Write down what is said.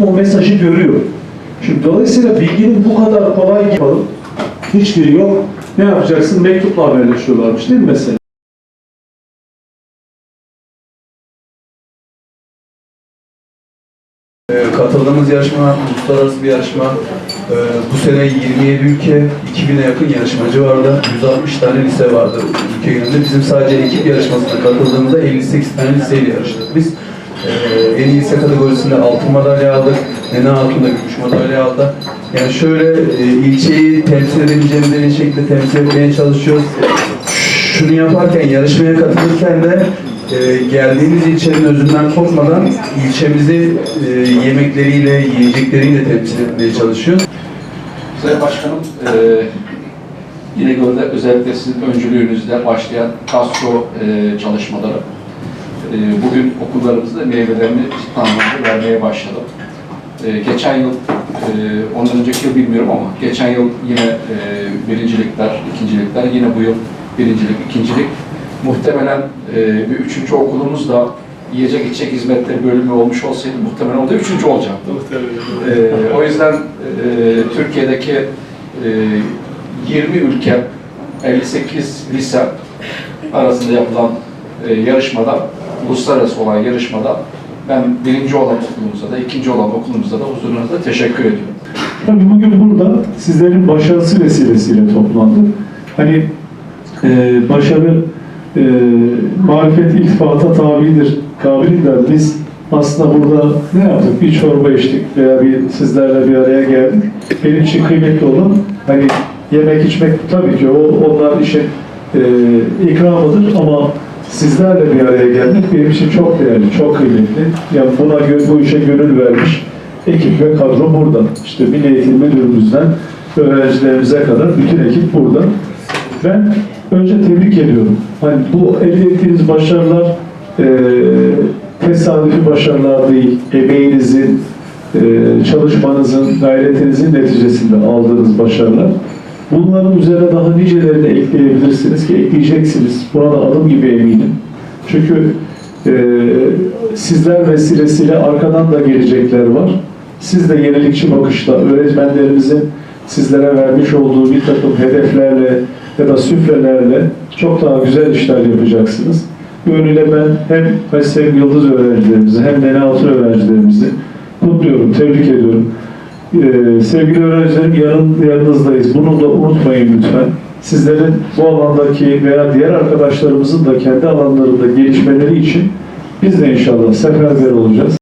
O mesajı görüyor. Şimdi dolayısıyla bilginin bu kadar kolay yapalım. Hiçbiri yok. Ne yapacaksın? Mektupla haberleşiyorlarmış değil mi mesela? Ee, katıldığımız yarışma uluslararası bir yarışma. Ee, Bu sene 27 ülke, 2000'e yakın yarışmacı vardı. 160 tane lise vardı ülke genelinde. Bizim sadece ekip yarışmasına katıldığımızda 58 tane liseyle yarıştık biz. Ee, En iyi lise kategorisinde altın madalya aldık. Nene Hatun'da gümüş madalya aldı. Yani şöyle e, ilçeyi temsil edebileceğimiz en iyi şekilde temsil etmeye çalışıyoruz. Şunu yaparken, yarışmaya katılırken de e, geldiğimiz ilçenin özünden kopmadan ilçemizi e, yemekleriyle, yiyecekleriyle temsil etmeye çalışıyoruz. Sayın Başkanım, eee yine gördük özellikle sizin öncülüğünüzde başlayan gastro eee, çalışmaları eee, bugün okullarımızda meyvelerini ciddi vermeye başladı. Eee, geçen yıl, eee, ondan önceki yıl bilmiyorum ama geçen yıl yine eee, birincilikler, ikincilikler, yine bu yıl birincilik, ikincilik. Muhtemelen eee, bir üçüncü okulumuz da yiyecek içecek hizmetleri bölümü olmuş olsaydı muhtemelen o da üçüncü olacaktı. Ee, o yüzden e, Türkiye'deki e, 20 ülke, 58 lise arasında yapılan e, yarışmada, uluslararası olan yarışmada ben birinci olan okulumuza da, ikinci olan okulumuza da huzurunuzda teşekkür ediyorum. Tabii bugün burada sizlerin başarısı vesilesiyle toplandık. Hani e, başarı e, marifet iltifata tabidir, kabilidir. Biz aslında burada ne yaptık? Bir çorba içtik veya bir sizlerle bir araya geldik. Benim için kıymetli olan hani yemek içmek tabii ki o onlar işin e, ikramıdır ama sizlerle bir araya gelmek benim için çok değerli, çok kıymetli. Yani buna gö- bu işe gönül vermiş ekip ve kadro burada. İşte Milli Eğitim Müdürümüzden öğrencilerimize kadar bütün ekip burada. Ben önce tebrik ediyorum. Hani bu elde ettiğiniz başarılar e, tesadüfi başarılar değil, emeğinizin, e, çalışmanızın, gayretinizin neticesinde aldığınız başarılar. Bunların üzerine daha nicelerini ekleyebilirsiniz ki ekleyeceksiniz. Buna da adım gibi eminim. Çünkü e, sizler vesilesiyle arkadan da gelecekler var. Siz de yenilikçi bakışla öğretmenlerimizin sizlere vermiş olduğu bir takım hedeflerle ya da süfrelerle çok daha güzel işler yapacaksınız. Bu yönüyle ben hem Haysem Yıldız öğrencilerimizi hem Nene Altın öğrencilerimizi kutluyorum, tebrik ediyorum. Ee, sevgili öğrencilerim yanın, yanınızdayız. Bunu da unutmayın lütfen. Sizlerin bu alandaki veya diğer arkadaşlarımızın da kendi alanlarında gelişmeleri için biz de inşallah seferber olacağız.